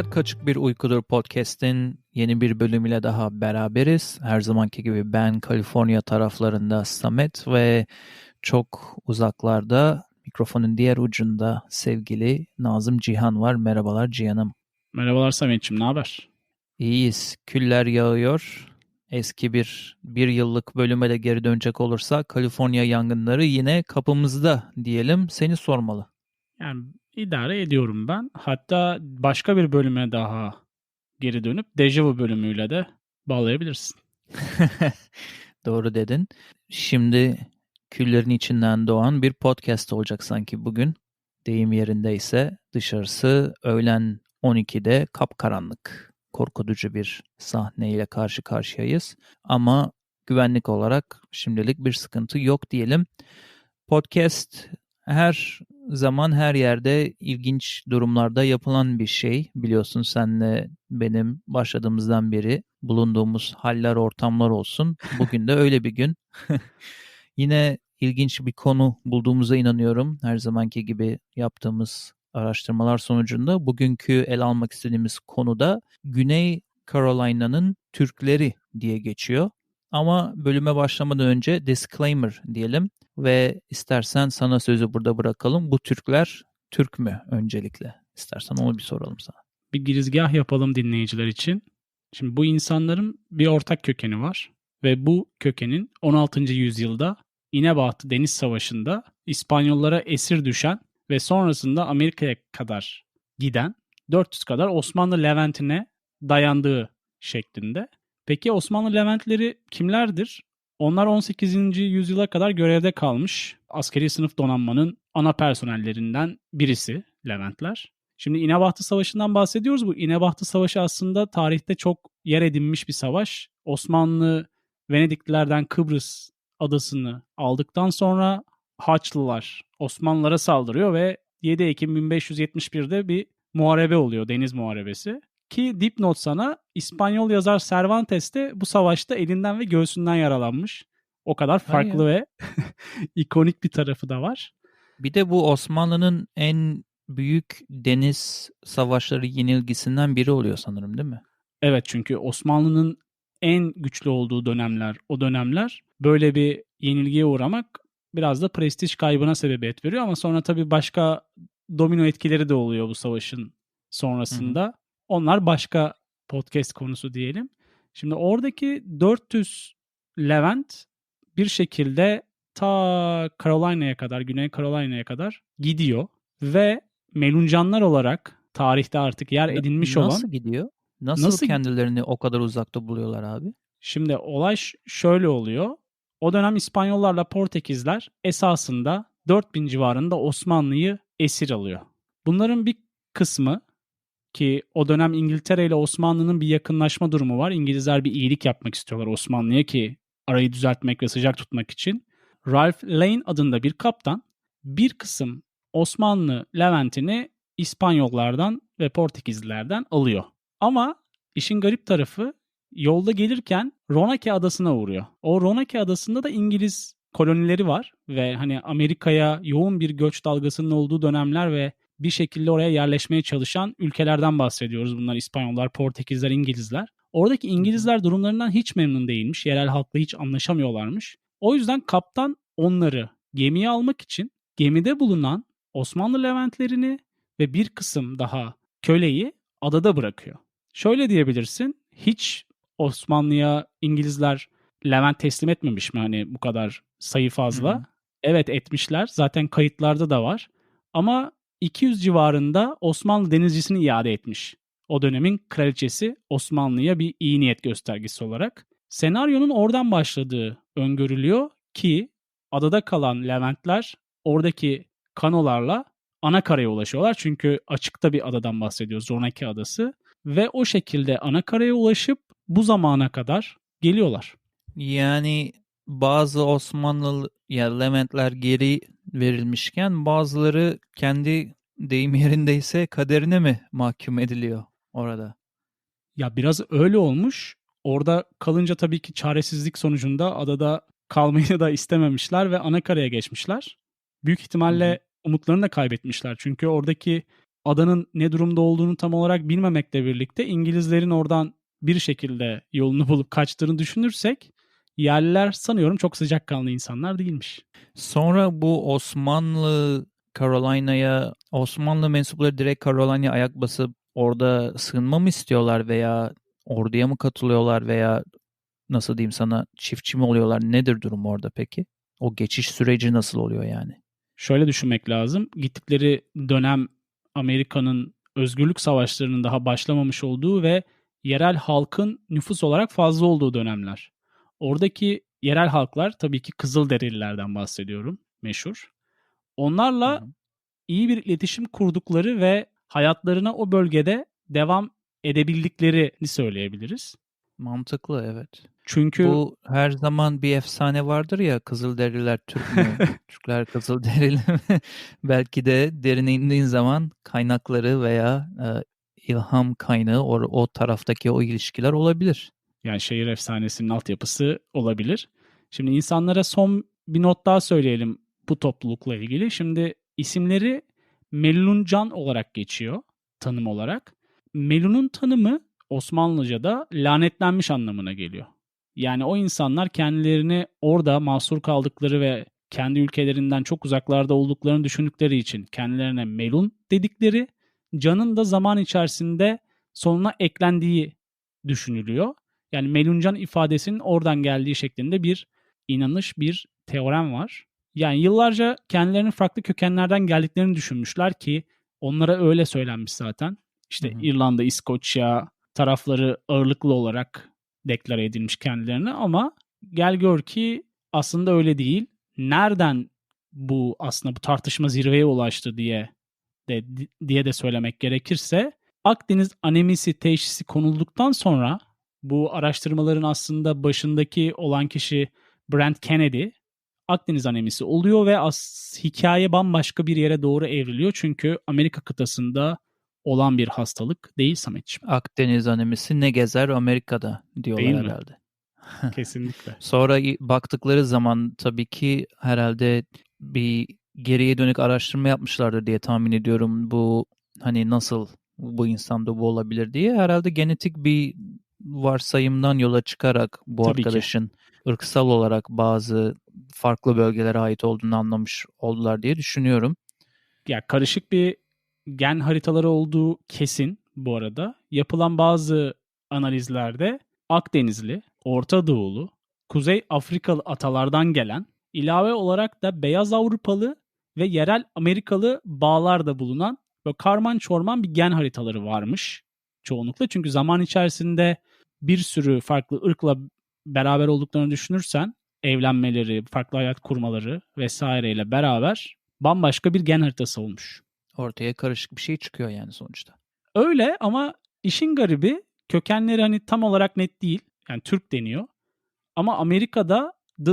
Hayat Kaçık Bir Uykudur podcast'in yeni bir bölümüyle daha beraberiz. Her zamanki gibi ben Kaliforniya taraflarında Samet ve çok uzaklarda mikrofonun diğer ucunda sevgili Nazım Cihan var. Merhabalar Cihan'ım. Merhabalar Samet'ciğim ne haber? İyiyiz. Küller yağıyor. Eski bir bir yıllık bölüme de geri dönecek olursa Kaliforniya yangınları yine kapımızda diyelim. Seni sormalı. Yani idare ediyorum ben. Hatta başka bir bölüme daha geri dönüp Dejavu bölümüyle de bağlayabilirsin. Doğru dedin. Şimdi küllerin içinden doğan bir podcast olacak sanki bugün. Deyim yerindeyse dışarısı öğlen 12'de kapkaranlık. Korkutucu bir sahneyle karşı karşıyayız. Ama güvenlik olarak şimdilik bir sıkıntı yok diyelim. Podcast her zaman her yerde ilginç durumlarda yapılan bir şey. Biliyorsun senle benim başladığımızdan beri bulunduğumuz haller ortamlar olsun. Bugün de öyle bir gün. Yine ilginç bir konu bulduğumuza inanıyorum. Her zamanki gibi yaptığımız araştırmalar sonucunda bugünkü el almak istediğimiz konu da Güney Carolina'nın Türkleri diye geçiyor. Ama bölüme başlamadan önce disclaimer diyelim ve istersen sana sözü burada bırakalım. Bu Türkler Türk mü öncelikle? İstersen onu bir soralım sana. Bir girizgah yapalım dinleyiciler için. Şimdi bu insanların bir ortak kökeni var ve bu kökenin 16. yüzyılda İnebahtı Deniz Savaşı'nda İspanyollara esir düşen ve sonrasında Amerika'ya kadar giden 400 kadar Osmanlı Leventine dayandığı şeklinde. Peki Osmanlı Leventleri kimlerdir? Onlar 18. yüzyıla kadar görevde kalmış askeri sınıf donanmanın ana personellerinden birisi Leventler. Şimdi İnebahtı Savaşı'ndan bahsediyoruz. Bu İnebahtı Savaşı aslında tarihte çok yer edinmiş bir savaş. Osmanlı Venediklilerden Kıbrıs adasını aldıktan sonra Haçlılar Osmanlılara saldırıyor ve 7 Ekim 1571'de bir muharebe oluyor, deniz muharebesi. Ki dipnot sana İspanyol yazar Cervantes de bu savaşta elinden ve göğsünden yaralanmış. O kadar farklı ve ikonik bir tarafı da var. Bir de bu Osmanlı'nın en büyük deniz savaşları yenilgisinden biri oluyor sanırım değil mi? Evet çünkü Osmanlı'nın en güçlü olduğu dönemler o dönemler böyle bir yenilgiye uğramak biraz da prestij kaybına sebebiyet veriyor ama sonra tabii başka domino etkileri de oluyor bu savaşın sonrasında. Hı-hı. Onlar başka podcast konusu diyelim. Şimdi oradaki 400 Levent bir şekilde ta Carolina'ya kadar, Güney Carolina'ya kadar gidiyor ve Meluncanlar olarak tarihte artık yer edinmiş nasıl olan Nasıl gidiyor? Nasıl, nasıl kendilerini o kadar uzakta buluyorlar abi? Şimdi olay şöyle oluyor. O dönem İspanyollarla Portekizler esasında 4000 civarında Osmanlı'yı esir alıyor. Bunların bir kısmı ki o dönem İngiltere ile Osmanlı'nın bir yakınlaşma durumu var. İngilizler bir iyilik yapmak istiyorlar Osmanlı'ya ki arayı düzeltmek ve sıcak tutmak için. Ralph Lane adında bir kaptan bir kısım Osmanlı Levent'ini İspanyollardan ve Portekizlilerden alıyor. Ama işin garip tarafı yolda gelirken Ronake adasına uğruyor. O Ronake adasında da İngiliz kolonileri var ve hani Amerika'ya yoğun bir göç dalgasının olduğu dönemler ve bir şekilde oraya yerleşmeye çalışan ülkelerden bahsediyoruz. Bunlar İspanyollar, Portekizler, İngilizler. Oradaki İngilizler durumlarından hiç memnun değilmiş. Yerel halkla hiç anlaşamıyorlarmış. O yüzden kaptan onları gemiye almak için gemide bulunan Osmanlı Leventlerini ve bir kısım daha köleyi adada bırakıyor. Şöyle diyebilirsin. Hiç Osmanlı'ya İngilizler Levent teslim etmemiş mi hani bu kadar sayı fazla? Hı-hı. Evet etmişler. Zaten kayıtlarda da var. Ama 200 civarında Osmanlı denizcisini iade etmiş. O dönemin kraliçesi Osmanlı'ya bir iyi niyet göstergesi olarak. Senaryonun oradan başladığı öngörülüyor ki adada kalan Leventler oradaki kanolarla ana karaya ulaşıyorlar. Çünkü açıkta bir adadan bahsediyoruz. Zornaki adası. Ve o şekilde ana karaya ulaşıp bu zamana kadar geliyorlar. Yani bazı Osmanlı ya Leventler geri verilmişken bazıları kendi deyim yerindeyse kaderine mi mahkum ediliyor orada? Ya biraz öyle olmuş. Orada kalınca tabii ki çaresizlik sonucunda adada kalmayı da istememişler ve ana karaya geçmişler. Büyük ihtimalle Hı-hı. umutlarını da kaybetmişler. Çünkü oradaki adanın ne durumda olduğunu tam olarak bilmemekle birlikte İngilizlerin oradan bir şekilde yolunu bulup kaçtığını düşünürsek yerliler sanıyorum çok sıcakkanlı insanlar değilmiş. Sonra bu Osmanlı Carolina'ya Osmanlı mensupları direkt Carolina'ya ayak basıp orada sığınma mı istiyorlar veya orduya mı katılıyorlar veya nasıl diyeyim sana çiftçi mi oluyorlar? Nedir durum orada peki? O geçiş süreci nasıl oluyor yani? Şöyle düşünmek lazım. Gittikleri dönem Amerika'nın özgürlük savaşlarının daha başlamamış olduğu ve yerel halkın nüfus olarak fazla olduğu dönemler. Oradaki yerel halklar tabii ki Kızılderililerden bahsediyorum meşhur. Onlarla iyi bir iletişim kurdukları ve hayatlarına o bölgede devam edebildiklerini söyleyebiliriz. Mantıklı evet. Çünkü Bu her zaman bir efsane vardır ya Kızılderililer Türk mü? Türkler Kızılderili mi? Belki de derine indiğin zaman kaynakları veya e, ilham kaynağı o, o taraftaki o ilişkiler olabilir. Yani şehir efsanesinin altyapısı olabilir. Şimdi insanlara son bir not daha söyleyelim bu toplulukla ilgili. Şimdi isimleri Meluncan olarak geçiyor tanım olarak. Melun'un tanımı Osmanlıca'da lanetlenmiş anlamına geliyor. Yani o insanlar kendilerini orada mahsur kaldıkları ve kendi ülkelerinden çok uzaklarda olduklarını düşündükleri için kendilerine melun dedikleri, canın da zaman içerisinde sonuna eklendiği düşünülüyor. Yani meluncan ifadesinin oradan geldiği şeklinde bir inanış, bir teorem var. Yani yıllarca kendilerinin farklı kökenlerden geldiklerini düşünmüşler ki onlara öyle söylenmiş zaten. İşte Hı hı. İrlanda, İskoçya tarafları ağırlıklı olarak deklare edilmiş kendilerine ama gel gör ki aslında öyle değil. Nereden bu aslında bu tartışma zirveye ulaştı diye de diye de söylemek gerekirse Akdeniz anemisi teşhisi konulduktan sonra bu araştırmaların aslında başındaki olan kişi Brent Kennedy Akdeniz anemisi oluyor ve as hikaye bambaşka bir yere doğru evriliyor. Çünkü Amerika kıtasında olan bir hastalık değil Sametciğim. Akdeniz anemisi ne gezer Amerika'da diyorlar Değil mi? herhalde. Kesinlikle. Sonra baktıkları zaman tabii ki herhalde bir geriye dönük araştırma yapmışlardır diye tahmin ediyorum. Bu hani nasıl bu insanda bu olabilir diye. Herhalde genetik bir varsayımdan yola çıkarak bu Tabii ki. arkadaşın ırksal olarak bazı farklı bölgelere ait olduğunu anlamış oldular diye düşünüyorum. Ya karışık bir gen haritaları olduğu kesin bu arada. Yapılan bazı analizlerde Akdenizli, Orta Doğulu, Kuzey Afrikalı atalardan gelen, ilave olarak da Beyaz Avrupalı ve yerel Amerikalı bağlar da bulunan böyle karman çorman bir gen haritaları varmış çoğunlukla. Çünkü zaman içerisinde bir sürü farklı ırkla beraber olduklarını düşünürsen evlenmeleri, farklı hayat kurmaları vesaireyle beraber bambaşka bir gen haritası olmuş. Ortaya karışık bir şey çıkıyor yani sonuçta. Öyle ama işin garibi kökenleri hani tam olarak net değil. Yani Türk deniyor. Ama Amerika'da The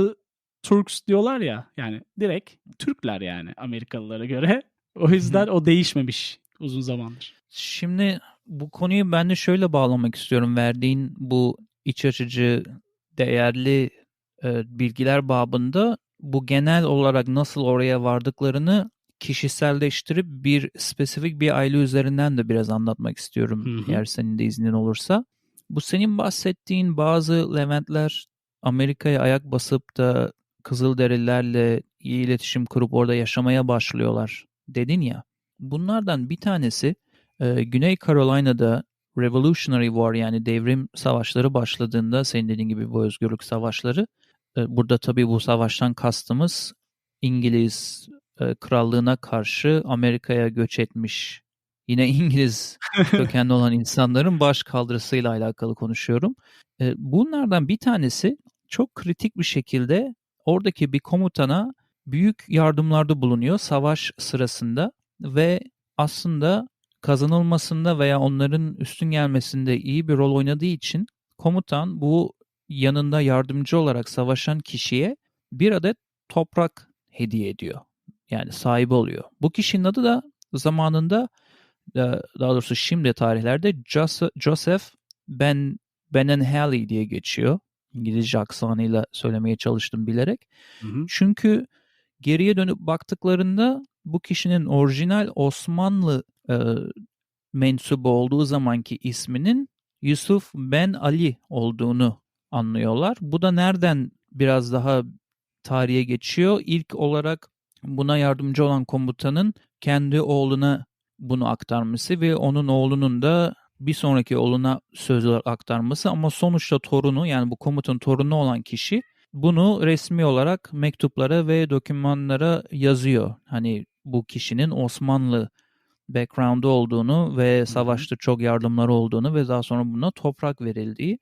Turks diyorlar ya. Yani direkt Türkler yani Amerikalılara göre. O yüzden o değişmemiş uzun zamandır. Şimdi bu konuyu ben de şöyle bağlamak istiyorum. Verdiğin bu iç açıcı, değerli e, bilgiler babında bu genel olarak nasıl oraya vardıklarını kişiselleştirip bir spesifik bir aile üzerinden de biraz anlatmak istiyorum Hı hı. eğer senin de iznin olursa. Bu senin bahsettiğin bazı Leventler Amerika'ya ayak basıp da Kızılderililerle iyi iletişim kurup orada yaşamaya başlıyorlar dedin ya. Bunlardan bir tanesi e, Güney Carolina'da Revolutionary War yani devrim savaşları başladığında senin dediğin gibi bu özgürlük savaşları e, burada tabii bu savaştan kastımız İngiliz e, krallığına karşı Amerika'ya göç etmiş yine İngiliz kökenli olan insanların baş kaldırısıyla alakalı konuşuyorum. E, bunlardan bir tanesi çok kritik bir şekilde oradaki bir komutana büyük yardımlarda bulunuyor savaş sırasında ve aslında kazanılmasında veya onların üstün gelmesinde iyi bir rol oynadığı için komutan bu yanında yardımcı olarak savaşan kişiye bir adet toprak hediye ediyor. Yani sahibi oluyor. Bu kişinin adı da zamanında e, daha doğrusu şimdi tarihlerde Jos- Joseph Ben Benenhalley diye geçiyor. İngilizce aksanıyla söylemeye çalıştım bilerek. Hı hı. Çünkü geriye dönüp baktıklarında bu kişinin orijinal Osmanlı e, mensubu olduğu zamanki isminin Yusuf Ben Ali olduğunu anlıyorlar. Bu da nereden biraz daha tarihe geçiyor? İlk olarak buna yardımcı olan komutanın kendi oğluna bunu aktarması ve onun oğlunun da bir sonraki oğluna söz olarak aktarması ama sonuçta torunu yani bu komutanın torunu olan kişi bunu resmi olarak mektuplara ve dokümanlara yazıyor. Hani bu kişinin Osmanlı background'u olduğunu ve savaşta çok yardımları olduğunu ve daha sonra buna toprak verildiği.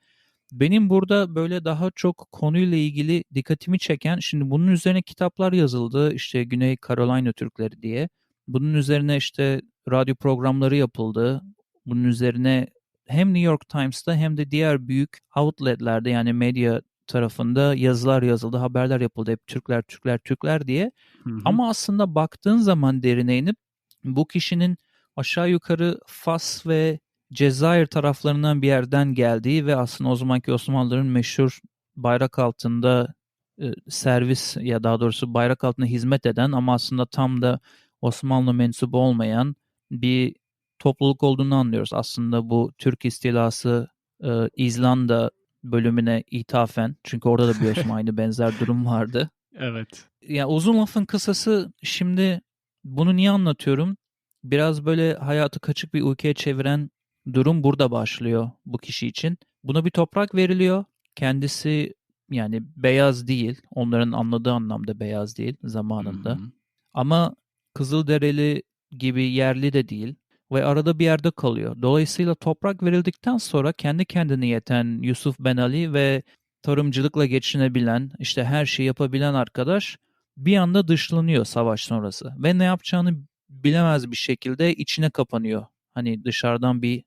Benim burada böyle daha çok konuyla ilgili dikkatimi çeken, şimdi bunun üzerine kitaplar yazıldı, işte Güney Carolina Türkleri diye. Bunun üzerine işte radyo programları yapıldı. Bunun üzerine hem New York Times'ta hem de diğer büyük outletlerde yani medya tarafında yazılar yazıldı, haberler yapıldı. Hep Türkler, Türkler, Türkler diye. Hı hı. Ama aslında baktığın zaman derine inip bu kişinin aşağı yukarı Fas ve Cezayir taraflarından bir yerden geldiği ve aslında o zamanki Osmanlıların meşhur bayrak altında e, servis ya daha doğrusu bayrak altında hizmet eden ama aslında tam da Osmanlı mensubu olmayan bir topluluk olduğunu anlıyoruz. Aslında bu Türk istilası e, İzlanda bölümüne ithafen çünkü orada da biliyorsun aynı benzer durum vardı. Evet. Ya uzun lafın kısası şimdi bunu niye anlatıyorum? Biraz böyle hayatı kaçık bir ülkeye çeviren durum burada başlıyor bu kişi için. Buna bir toprak veriliyor. Kendisi yani beyaz değil. Onların anladığı anlamda beyaz değil zamanında. Hı hı. Ama Kızılderili gibi yerli de değil ve arada bir yerde kalıyor. Dolayısıyla toprak verildikten sonra kendi kendine yeten Yusuf Ben Ali ve tarımcılıkla geçinebilen, işte her şeyi yapabilen arkadaş bir anda dışlanıyor savaş sonrası ve ne yapacağını bilemez bir şekilde içine kapanıyor. Hani dışarıdan bir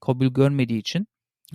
kabul görmediği için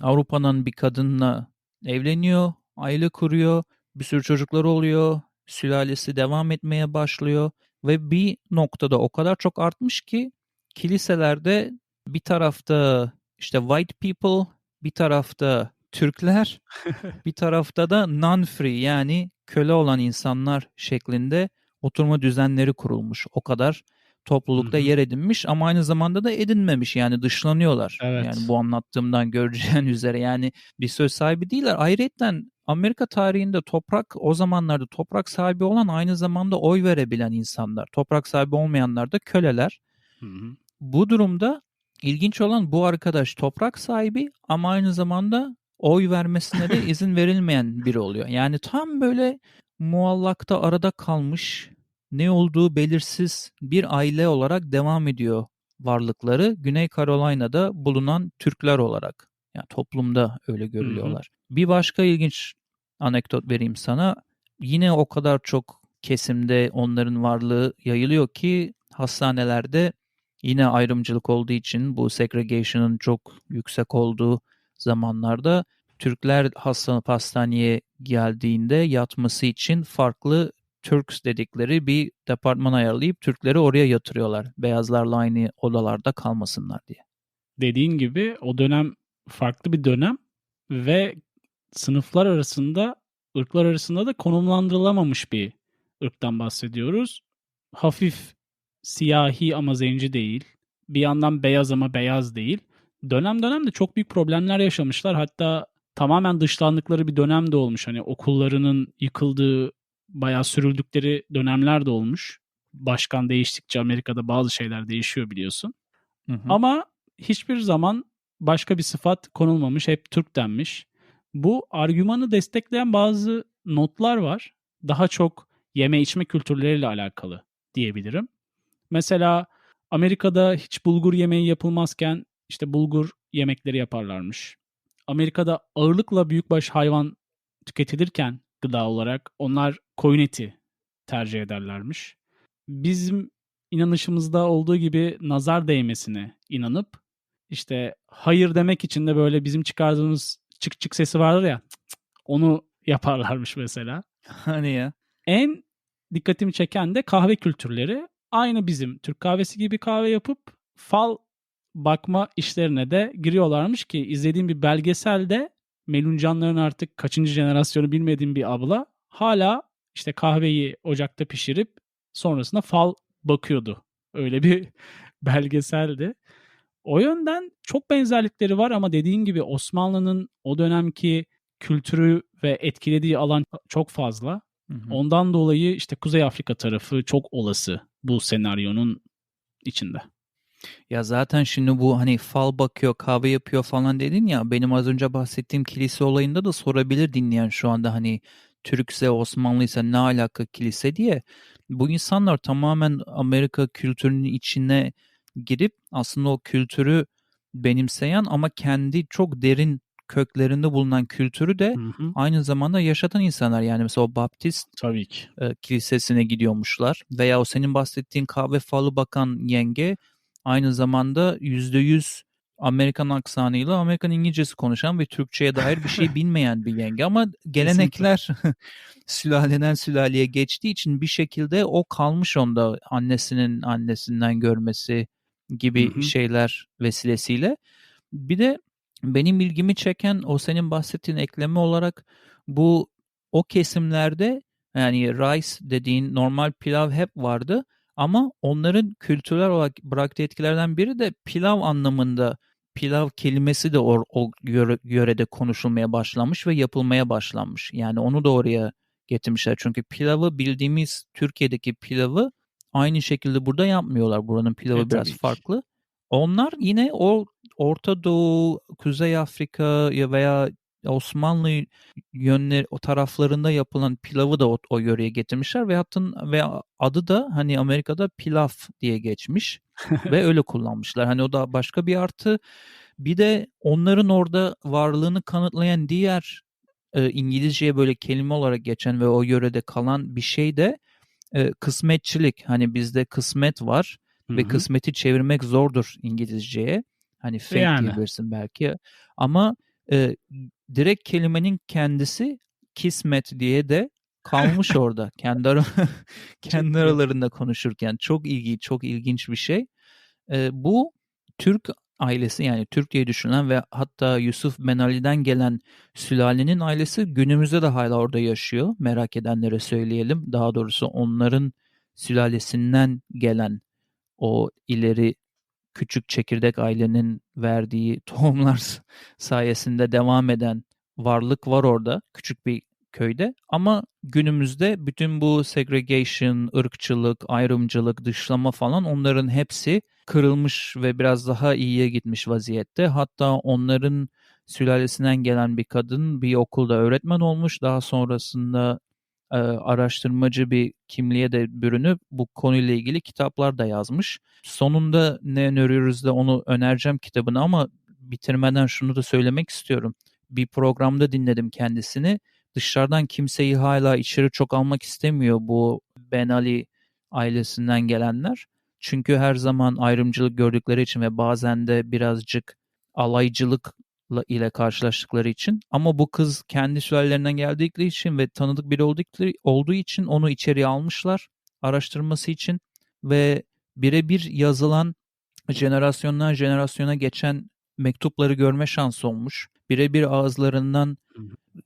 Avrupa'nın bir kadınla evleniyor, aile kuruyor, bir sürü çocukları oluyor, sülalesi devam etmeye başlıyor ve bir noktada o kadar çok artmış ki kiliselerde bir tarafta işte white people, bir tarafta Türkler, bir tarafta da non-free yani köle olan insanlar şeklinde oturma düzenleri kurulmuş. O kadar toplulukta yer edinmiş ama aynı zamanda da edinmemiş yani dışlanıyorlar. Evet. Yani bu anlattığımdan göreceğin üzere yani bir söz sahibi değiller. Ayrıca Amerika tarihinde toprak o zamanlarda toprak sahibi olan aynı zamanda oy verebilen insanlar. Toprak sahibi olmayanlar da köleler. Hı hı. Bu durumda ilginç olan bu arkadaş toprak sahibi ama aynı zamanda oy vermesine de izin verilmeyen biri oluyor. Yani tam böyle muallakta arada kalmış ne olduğu belirsiz bir aile olarak devam ediyor varlıkları Güney Carolina'da bulunan Türkler olarak. Yani toplumda öyle görülüyorlar. Bir başka ilginç anekdot vereyim sana. Yine o kadar çok kesimde onların varlığı yayılıyor ki hastanelerde yine ayrımcılık olduğu için bu segregation'ın çok yüksek olduğu zamanlarda Türkler hastanıp hastaneye geldiğinde yatması için farklı Turks dedikleri bir departman ayarlayıp Türkleri oraya yatırıyorlar. Beyazlarla aynı odalarda kalmasınlar diye. Dediğin gibi o dönem farklı bir dönem ve sınıflar arasında, ırklar arasında da konumlandırılamamış bir ırktan bahsediyoruz. Hafif siyahi ama zenci değil. Bir yandan beyaz ama beyaz değil. Dönem dönem de çok büyük problemler yaşamışlar. Hatta tamamen dışlandıkları bir dönem de olmuş. Hani okullarının yıkıldığı, bayağı sürüldükleri dönemler de olmuş. Başkan değiştikçe Amerika'da bazı şeyler değişiyor biliyorsun. Hı hı. Ama hiçbir zaman başka bir sıfat konulmamış. Hep Türk denmiş. Bu argümanı destekleyen bazı notlar var. Daha çok yeme içme kültürleriyle alakalı diyebilirim. Mesela Amerika'da hiç bulgur yemeği yapılmazken işte bulgur yemekleri yaparlarmış. Amerika'da ağırlıkla büyükbaş hayvan tüketilirken gıda olarak onlar koyun eti tercih ederlermiş. Bizim inanışımızda olduğu gibi nazar değmesine inanıp işte hayır demek için de böyle bizim çıkardığımız çık çık sesi vardır ya onu yaparlarmış mesela. Hani ya. En dikkatimi çeken de kahve kültürleri. Aynı bizim Türk kahvesi gibi kahve yapıp fal bakma işlerine de giriyorlarmış ki izlediğim bir belgeselde Meluncanların artık kaçıncı jenerasyonu bilmediğim bir abla hala işte kahveyi ocakta pişirip sonrasında fal bakıyordu. Öyle bir belgeseldi. O yönden çok benzerlikleri var ama dediğin gibi Osmanlı'nın o dönemki kültürü ve etkilediği alan çok fazla. Hı hı. Ondan dolayı işte Kuzey Afrika tarafı çok olası bu senaryonun içinde. Ya zaten şimdi bu hani fal bakıyor, kahve yapıyor falan dedin ya benim az önce bahsettiğim kilise olayında da sorabilir dinleyen şu anda hani Türkse, Osmanlıysa ne alaka kilise diye. Bu insanlar tamamen Amerika kültürünün içine girip aslında o kültürü benimseyen ama kendi çok derin köklerinde bulunan kültürü de hı hı. aynı zamanda yaşatan insanlar. Yani mesela o Baptist Tabii ki. E, kilisesine gidiyormuşlar veya o senin bahsettiğin kahve falı bakan yenge aynı zamanda yüzde yüz Amerikan aksanıyla Amerikan İngilizcesi konuşan ve Türkçe'ye dair bir şey bilmeyen bir yenge ama gelenekler sülaleden sülaleye geçtiği için bir şekilde o kalmış onda annesinin annesinden görmesi gibi hı hı. şeyler vesilesiyle. Bir de benim ilgimi çeken o senin bahsettiğin ekleme olarak bu o kesimlerde yani rice dediğin normal pilav hep vardı ama onların kültürel olarak bıraktığı etkilerden biri de pilav anlamında pilav kelimesi de o, o yöre, yörede konuşulmaya başlamış ve yapılmaya başlanmış. Yani onu da oraya getirmişler. Çünkü pilavı bildiğimiz Türkiye'deki pilavı aynı şekilde burada yapmıyorlar. Buranın pilavı e, biraz farklı. Onlar yine o Orta Doğu, Kuzey Afrika ya veya Osmanlı yönleri o taraflarında yapılan pilavı da o, o yöreye getirmişler ve hatta ve adı da hani Amerika'da pilav diye geçmiş ve öyle kullanmışlar. Hani o da başka bir artı. Bir de onların orada varlığını kanıtlayan diğer e, İngilizceye böyle kelime olarak geçen ve o yörede kalan bir şey de e, kısmetçilik. Hani bizde kısmet var Hı-hı. ve kısmeti çevirmek zordur İngilizceye. Hani fate yani. diyebilirsin belki. Ama e, direkt kelimenin kendisi kismet diye de kalmış orada. Kendi ara kendi aralarında konuşurken çok ilgi çok ilginç bir şey. E, bu Türk ailesi yani Türk diye düşünülen ve hatta Yusuf Ben Ali'den gelen sülalenin ailesi günümüzde de hala orada yaşıyor. Merak edenlere söyleyelim. Daha doğrusu onların sülalesinden gelen o ileri küçük çekirdek ailenin verdiği tohumlar sayesinde devam eden varlık var orada küçük bir köyde ama günümüzde bütün bu segregation, ırkçılık, ayrımcılık, dışlama falan onların hepsi kırılmış ve biraz daha iyiye gitmiş vaziyette. Hatta onların sülalesinden gelen bir kadın bir okulda öğretmen olmuş. Daha sonrasında araştırmacı bir kimliğe de bürünüp bu konuyla ilgili kitaplar da yazmış. Sonunda ne öneriyoruz da onu önereceğim kitabını ama bitirmeden şunu da söylemek istiyorum. Bir programda dinledim kendisini. Dışarıdan kimseyi hala içeri çok almak istemiyor bu Ben Ali ailesinden gelenler. Çünkü her zaman ayrımcılık gördükleri için ve bazen de birazcık alaycılık ile karşılaştıkları için ama bu kız kendi sülalelerinden geldikleri için ve tanıdık biri oldukları, olduğu için onu içeriye almışlar araştırması için ve birebir yazılan jenerasyondan jenerasyona geçen mektupları görme şansı olmuş. Birebir ağızlarından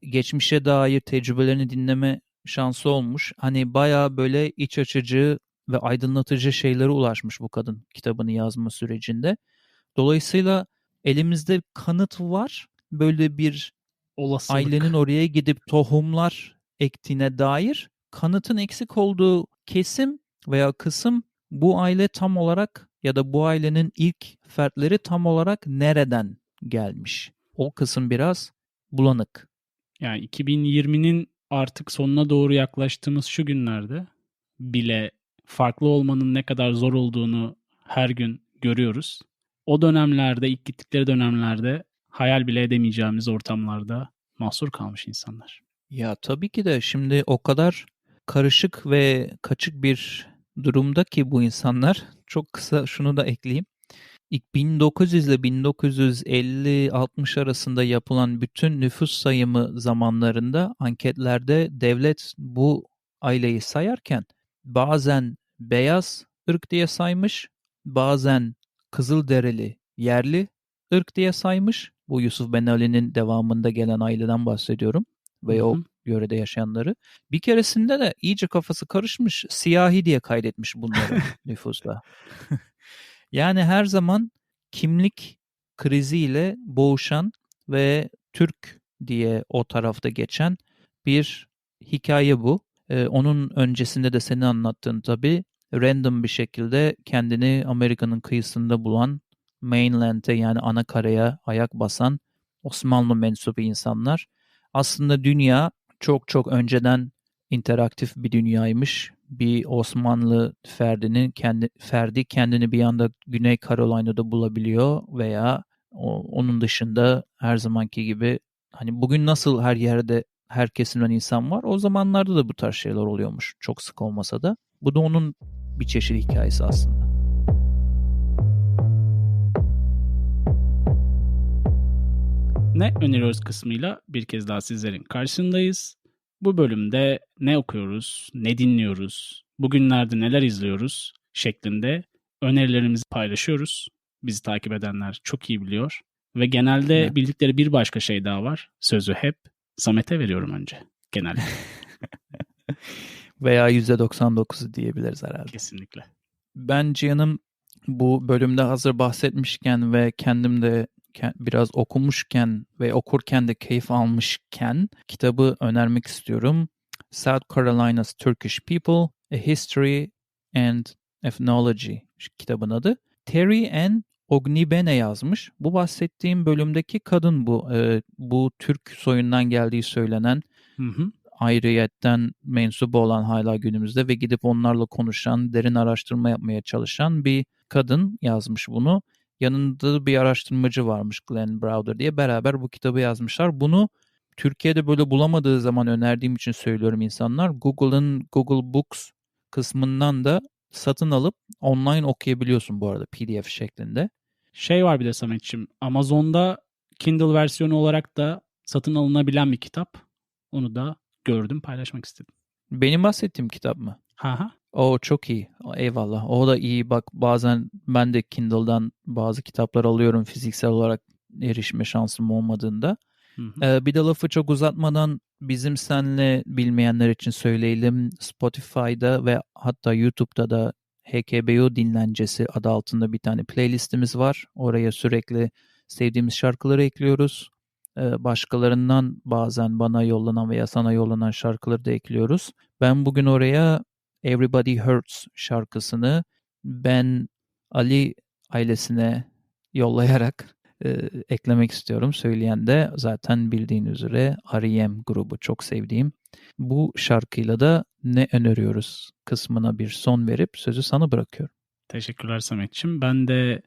geçmişe dair tecrübelerini dinleme şansı olmuş. Hani baya böyle iç açıcı ve aydınlatıcı şeylere ulaşmış bu kadın kitabını yazma sürecinde. Dolayısıyla elimizde kanıt var. Böyle bir Olasılık. ailenin oraya gidip tohumlar ektiğine dair kanıtın eksik olduğu kesim veya kısım bu aile tam olarak ya da bu ailenin ilk fertleri tam olarak nereden gelmiş? O kısım biraz bulanık. Yani 2020'nin artık sonuna doğru yaklaştığımız şu günlerde bile farklı olmanın ne kadar zor olduğunu her gün görüyoruz o dönemlerde, ilk gittikleri dönemlerde hayal bile edemeyeceğimiz ortamlarda mahsur kalmış insanlar. Ya tabii ki de şimdi o kadar karışık ve kaçık bir durumda ki bu insanlar. Çok kısa şunu da ekleyeyim. İlk 1900 ile 1950-60 arasında yapılan bütün nüfus sayımı zamanlarında anketlerde devlet bu aileyi sayarken bazen beyaz ırk diye saymış, bazen Kızılderili yerli ırk diye saymış. Bu Yusuf Ben Ali'nin devamında gelen aileden bahsediyorum. Ve o yörede yaşayanları. Bir keresinde de iyice kafası karışmış siyahi diye kaydetmiş bunları nüfusta. yani her zaman kimlik kriziyle boğuşan ve Türk diye o tarafta geçen bir hikaye bu. Ee, onun öncesinde de seni anlattığın tabii random bir şekilde kendini Amerika'nın kıyısında bulan mainland'e yani ana karaya ayak basan Osmanlı mensubu insanlar. Aslında dünya çok çok önceden interaktif bir dünyaymış. Bir Osmanlı ferdinin kendi ferdi kendini bir anda Güney Carolina'da bulabiliyor veya o, onun dışında her zamanki gibi hani bugün nasıl her yerde her kesimden insan var o zamanlarda da bu tarz şeyler oluyormuş çok sık olmasa da. Bu da onun bir çeşit hikayesi aslında. Ne öneriyoruz kısmıyla bir kez daha sizlerin karşısındayız. Bu bölümde ne okuyoruz, ne dinliyoruz, bugünlerde neler izliyoruz şeklinde önerilerimizi paylaşıyoruz. Bizi takip edenler çok iyi biliyor. Ve genelde evet. bildikleri bir başka şey daha var. Sözü hep Samet'e veriyorum önce. Genelde. Veya %99'u diyebiliriz herhalde. Kesinlikle. Ben Cihan'ım bu bölümde hazır bahsetmişken ve kendim de biraz okumuşken ve okurken de keyif almışken kitabı önermek istiyorum. South Carolina's Turkish People, A History and Ethnology kitabın adı. Terry N. Ognibene yazmış. Bu bahsettiğim bölümdeki kadın bu. E, bu Türk soyundan geldiği söylenen hı hı. Ayrıyetten mensubu olan hala günümüzde ve gidip onlarla konuşan, derin araştırma yapmaya çalışan bir kadın yazmış bunu. Yanında bir araştırmacı varmış Glenn Browder diye. Beraber bu kitabı yazmışlar. Bunu Türkiye'de böyle bulamadığı zaman önerdiğim için söylüyorum insanlar. Google'ın Google Books kısmından da satın alıp online okuyabiliyorsun bu arada PDF şeklinde. Şey var bir de Samet'ciğim. Amazon'da Kindle versiyonu olarak da satın alınabilen bir kitap. Onu da gördüm paylaşmak istedim. Benim bahsettiğim kitap mı? Ha ha. O çok iyi. Eyvallah. O da iyi. Bak bazen ben de Kindle'dan bazı kitaplar alıyorum fiziksel olarak erişme şansım olmadığında. Hı hı. Ee, bir de lafı çok uzatmadan bizim senle bilmeyenler için söyleyelim. Spotify'da ve hatta YouTube'da da HKBO dinlencesi adı altında bir tane playlistimiz var. Oraya sürekli sevdiğimiz şarkıları ekliyoruz. Başkalarından bazen bana yollanan veya sana yollanan şarkıları da ekliyoruz. Ben bugün oraya Everybody Hurts şarkısını ben Ali ailesine yollayarak e, eklemek istiyorum. Söyleyen de zaten bildiğin üzere R.E.M. grubu çok sevdiğim. Bu şarkıyla da ne öneriyoruz kısmına bir son verip sözü sana bırakıyorum. Teşekkürler Samet'ciğim. Ben de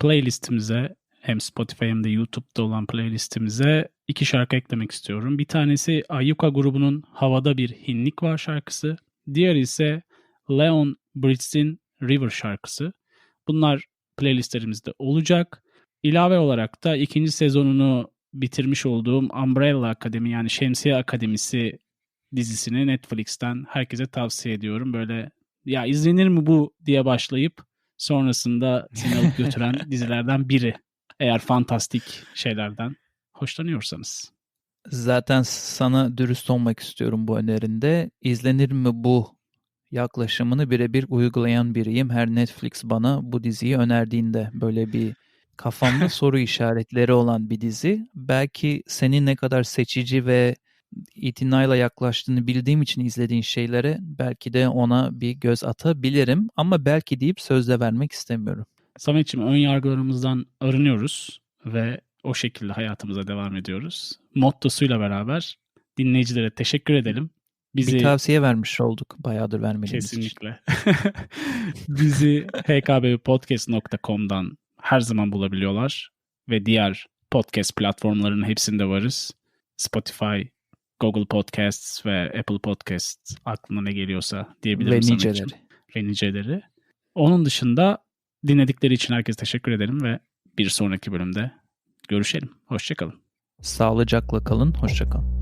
playlistimize hem Spotify hem de YouTube'da olan playlistimize iki şarkı eklemek istiyorum. Bir tanesi Ayuka grubunun Havada Bir Hinlik Var şarkısı. Diğer ise Leon Bridges'in River şarkısı. Bunlar playlistlerimizde olacak. İlave olarak da ikinci sezonunu bitirmiş olduğum Umbrella Akademi yani Şemsiye Akademisi dizisini Netflix'ten herkese tavsiye ediyorum. Böyle ya izlenir mi bu diye başlayıp sonrasında seni alıp götüren dizilerden biri. Eğer fantastik şeylerden hoşlanıyorsanız. Zaten sana dürüst olmak istiyorum bu önerinde. İzlenir mi bu yaklaşımını birebir uygulayan biriyim. Her Netflix bana bu diziyi önerdiğinde böyle bir kafamda soru işaretleri olan bir dizi. Belki senin ne kadar seçici ve itinayla yaklaştığını bildiğim için izlediğin şeylere belki de ona bir göz atabilirim ama belki deyip sözle vermek istemiyorum. Samet'ciğim ön yargılarımızdan arınıyoruz ve o şekilde hayatımıza devam ediyoruz. Mottosuyla beraber dinleyicilere teşekkür edelim. Bizi... Bir tavsiye vermiş olduk bayağıdır vermediğimiz Kesinlikle. Bizi hkbpodcast.com'dan her zaman bulabiliyorlar ve diğer podcast platformlarının hepsinde varız. Spotify, Google Podcasts ve Apple Podcasts aklına ne geliyorsa diyebilirim. Ve niceleri. Ve niceleri. Onun dışında dinledikleri için herkese teşekkür ederim ve bir sonraki bölümde görüşelim. Hoşçakalın. Sağlıcakla kalın. Hoşçakalın.